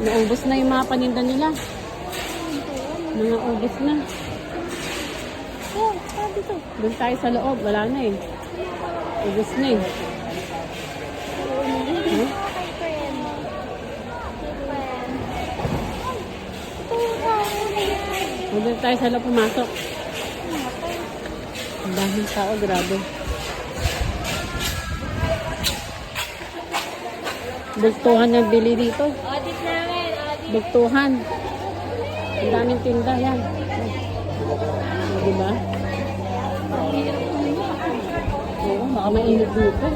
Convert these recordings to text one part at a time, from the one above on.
naubos na yung mga paninda nila. Mga ubos na. Oh, sabi to. Doon tayo sa loob, wala na eh. Ubos na eh. Tao. Doon tayo sa loob pumasok. Ang daming tao, grabe. Bugtuhan ng bili dito. Audit audit. Bugtuhan. Ang daming tinda yan. Diba? Oo, baka mainit dito.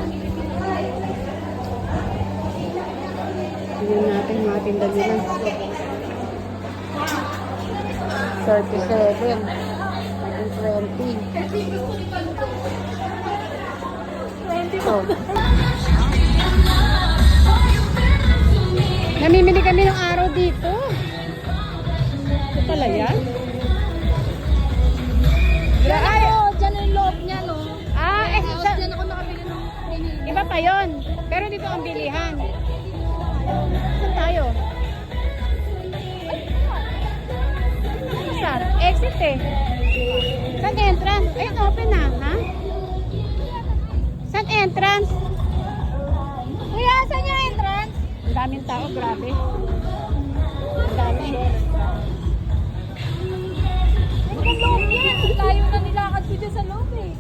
Tingnan natin mga tinda nila. 37 and 20. Oh. Namimili kami ng araw dito. Ito pala yan? Ay, Oh, dyan yung loob niya, no? ah, eh, sa, dyan ako nakabili ng pinili. iba pa yon. Pero dito ang bilihan. Saan tayo? Saan? Exit eh. Saan entrance? Ayun, open na, ha? Saan entrance? Kuya, saan yung entrance? Daming tao, grabe. Ang dami. Ang loob niya. Layo na nilakad ko dyan sa loob eh.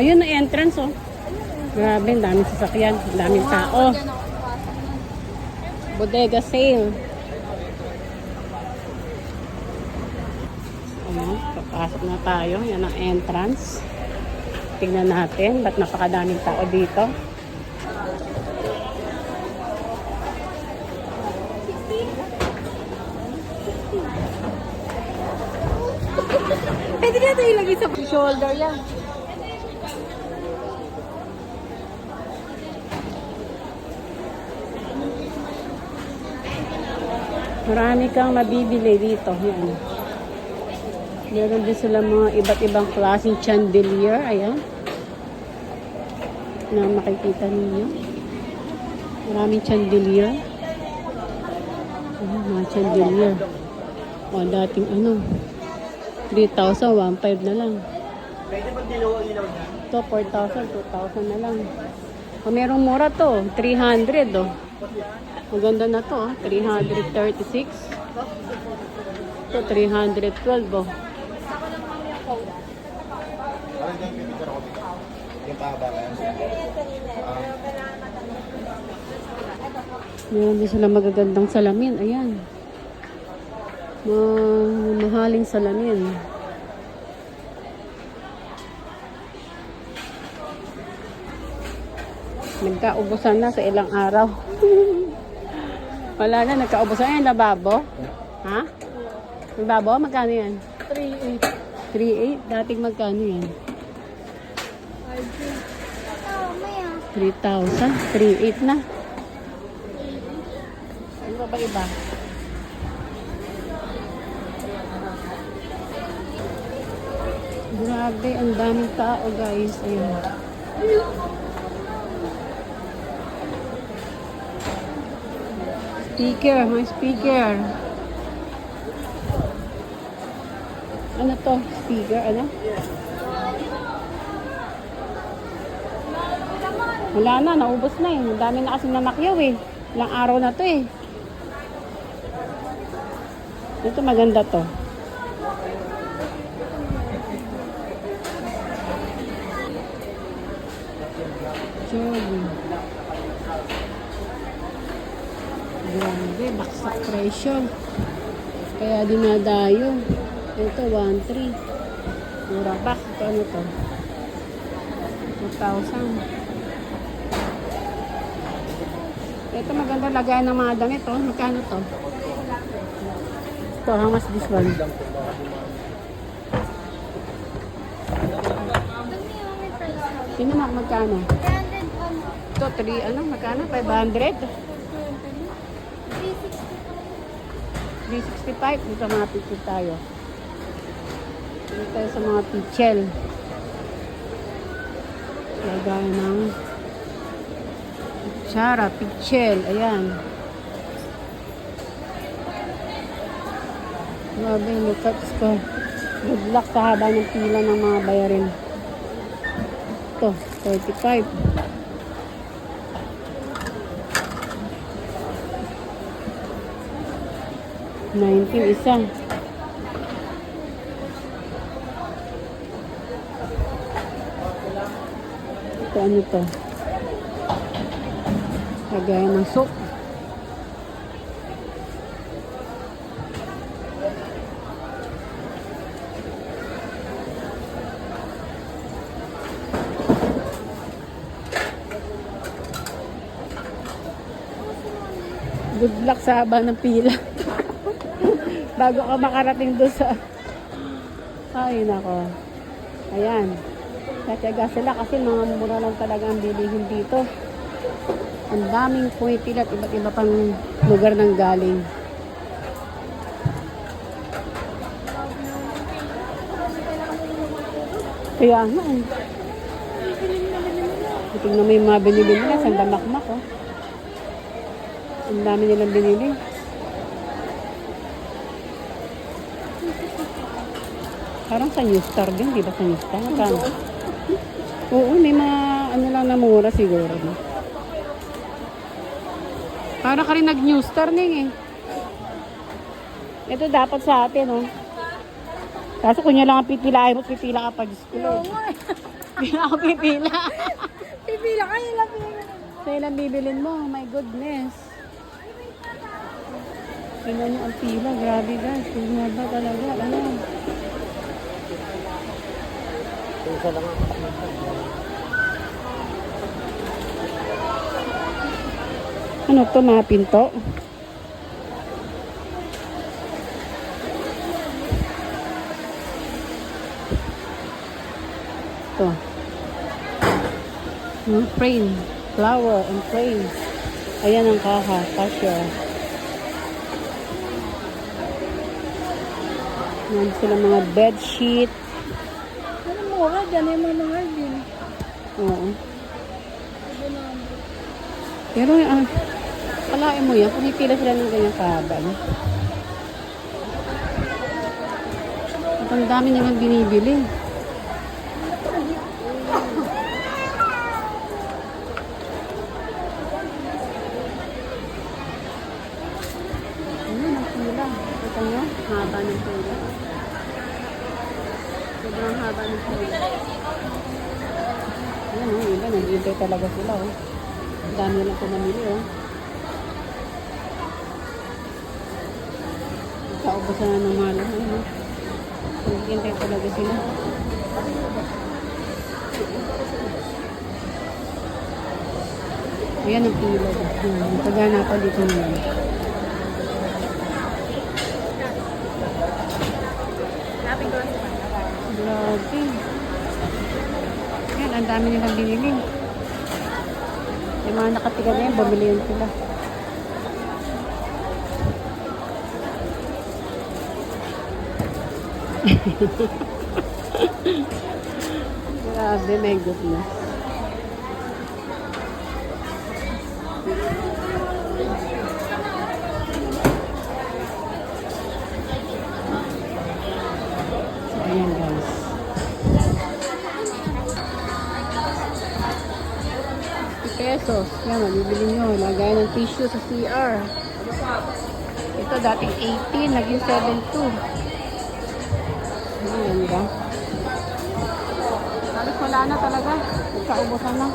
Ayun ang entrance, oh. Grabe, daming sasakyan, daming tao. Bodega sale. Ano, papasok na tayo. Yan ang entrance. Tingnan natin, ba't napakadaming tao dito. Pwede na ito ilagay sa shoulder yan. Marami kang mabibili dito. Yan. Meron din sila mga iba't ibang klaseng chandelier. Ayan. Na makikita ninyo. Maraming chandelier. Ayan, mga chandelier. O, dating ano. 3,000, 1,500 na lang. Ito, 4,000, 2,000 na lang. O, merong mura to. 300, oh. Maganda na to, oh. 336. Ito, 312, oh. Meron din sila magagandang salamin. Ayan. Ma mahaling salamin. Nagkaubusan na sa ilang araw. Wala na, nagkaubusan. Ayan, lababo. Ha? Lababo, magkano yan? 3-8. 3.8. Dating magkano yan? Oh, maya. 3,000. 3.8 na. Ano ba ba iba? Grabe, ang daming tao guys. Ayun. Speaker, may speaker. Ano to? Speaker, ano? Wala na, naubos na eh. Ang dami na kasi nanakyaw eh. Ilang araw na to eh. Ito maganda to. Jogging. Grabe, baksak presyo. Kaya dinadayo. Ito, 1.3. Mura bak. Ito ano to? 2,000. Ito maganda lagayan ng mga damit, oh. Magkano to? Ito, how much this one? Sino na magkano? Ito, 3, ano, magkano? 500? 365. Dito mga picture tayo. Dito tayo sa mga pichel. Lagay ng Chara, pichel. Ayan. Grabe, look at ko. Good luck sa haba ng pila ng mga bayarin. Ito, 35. Nineteen isa. Ito ano to? Kagaya ng soup. Good luck sa haba ng pila. Bago ka makarating doon sa... Ay, nako. Ayan. Tatyaga sila kasi mga mura lang talaga ang bilihin dito. Ang daming puwitil at iba't iba pang lugar ng galing. Kaya nga eh. Tingnan mo yung mga binili nila sa oh. Ang dami nilang binili. Parang sa New Star din, di ba sa New Star? Magkano? Oo, may mga ano lang na mura siguro. Para ka rin nag-New Star ning eh. Ito dapat sa atin, oh. Kaso kunya lang ang pipilahin mo, pipila ka pa, Diyos ko. Lord. Hindi na ako pipila. Pipila kayo lang Sa ilang bibilin mo, oh my goodness. Tingnan niyo ang pila, grabe guys. Tingnan ba talaga, ayan. Ano to, mga pinto? Ito. Hmm, frame. Flower and frame. Ayan ang kaha. Kasya. Yan sila mga bed sheet. Ano mura? Diyan yung mga mga din. Oo. Pero, ah, kalain mo yan, pumipila sila ng ganyang kahaba. no? At ang dami nilang binibili. Ayun, ang pila. Kita nyo, haba ng pila. Sobrang haba ng pila. Ayan o, oh, iba, naghihintay talaga sila o. Oh. Ang dami lang pumamili o. Oh. Kaubusan na ng malo. Ayan o. Oh. Naghihintay talaga sila. Ayan ang pila. Hmm, Paghanapan dito nila. 14. Yan, ang dami nilang binili. Yung mga nakatiga na yan, bumili yun sila. Grabe, my goodness. Yan, mabibili nyo. Lagay ng tissue sa CR. Ito dating 18, naging 72. Ang ganda. Halos wala na talaga. Nagkaubusan na.